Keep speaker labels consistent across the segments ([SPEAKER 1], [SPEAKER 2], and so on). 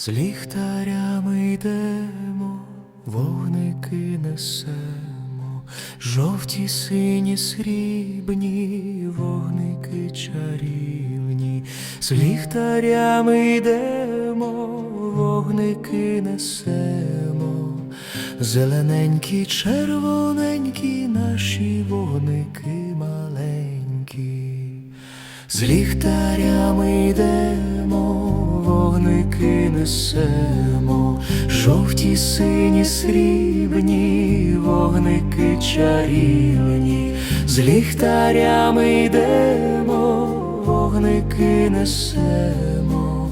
[SPEAKER 1] З ліхтарями йдемо, вогники несемо, жовті, сині, срібні, вогники чарівні, з ліхтарями йдемо, вогники несемо, зелененькі, червоненькі, наші вогники маленькі. З ліхтарями йдемо, вогники несемо, жовті, сині, срібні, вогники чарівні, з ліхтарями йдемо, вогники несемо,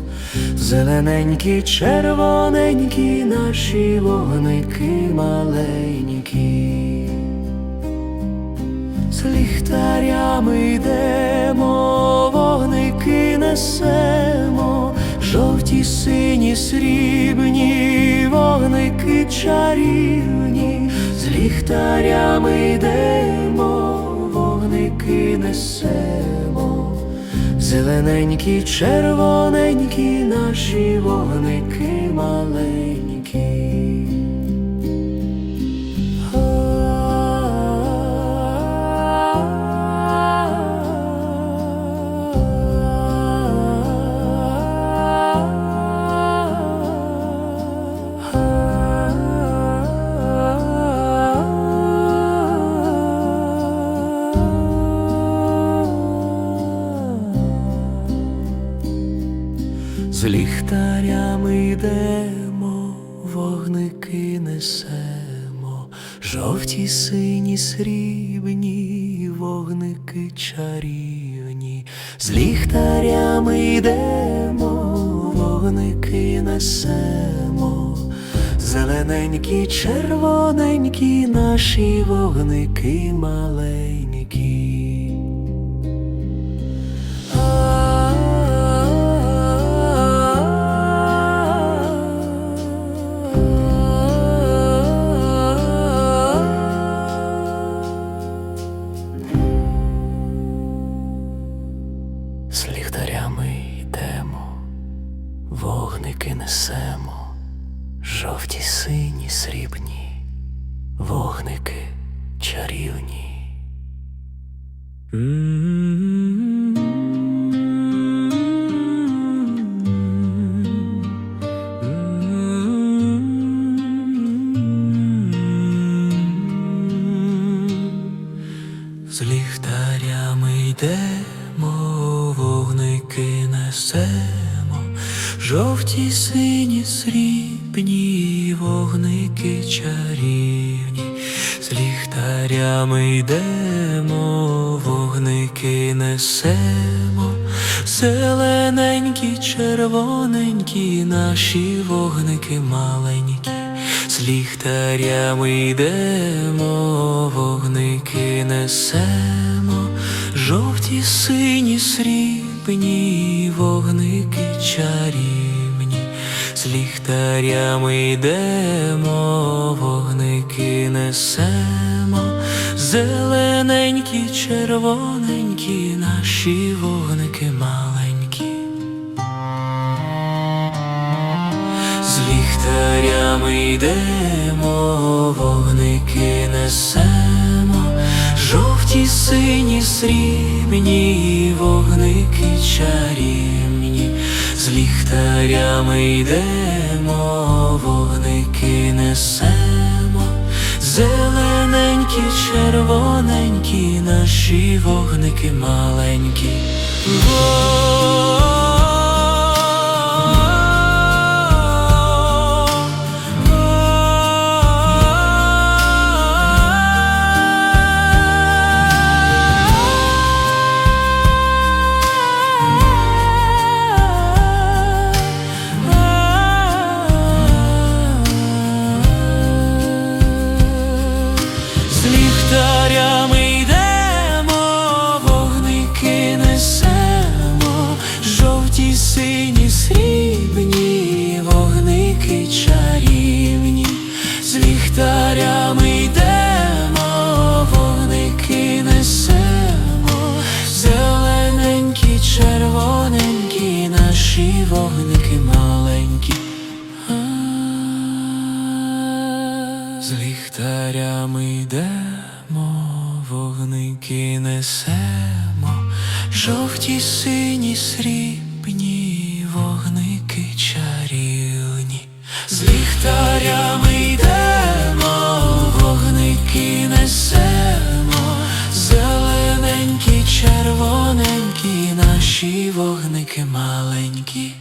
[SPEAKER 1] зелененькі, червоненькі, наші вогники маленькі. З ліхтарями йдемо, вогники несемо, жовті, сині, срібні, вогники чарівні, з ліхтарями йдемо, вогники несемо, зелененькі, червоненькі, наші вогники маленькі. Жовті, сині, срібні, вогники чарівні, з ліхтарями йдемо, вогники несемо, зелененькі, червоненькі, наші вогники маленькі. Вогники несемо, жовті, сині, срібні, вогники чарівні. З ліхтарями йдемо, вогники несемо, жовті, сині, срібні, вогники чарівні, з ліхтарями йдемо, вогники несемо, зелененькі, червоненькі, наші вогники маленькі. З ліхтарями йдемо, вогники несемо, жовті, сині, срібні, вогники чарівні, з ліхтарями йдемо, вогники несемо, зелененькі, червоненькі, наші вогники маленькі. З ліхтарями йдемо, вогники несемо, жовті, сині, срібні, вогники чарівні, з ліхтарями йдемо, вогники несемо, зелененькі, червоненькі, наші вогники маленькі. ми йдемо, вогники несемо, зелененькі, червоненькі, наші вогники маленькі, а -а -а. з ліхтарями йдемо, вогники несемо, жовті сині срібні, вогники чарівні, з ліхтарями. Наші вогники маленькі.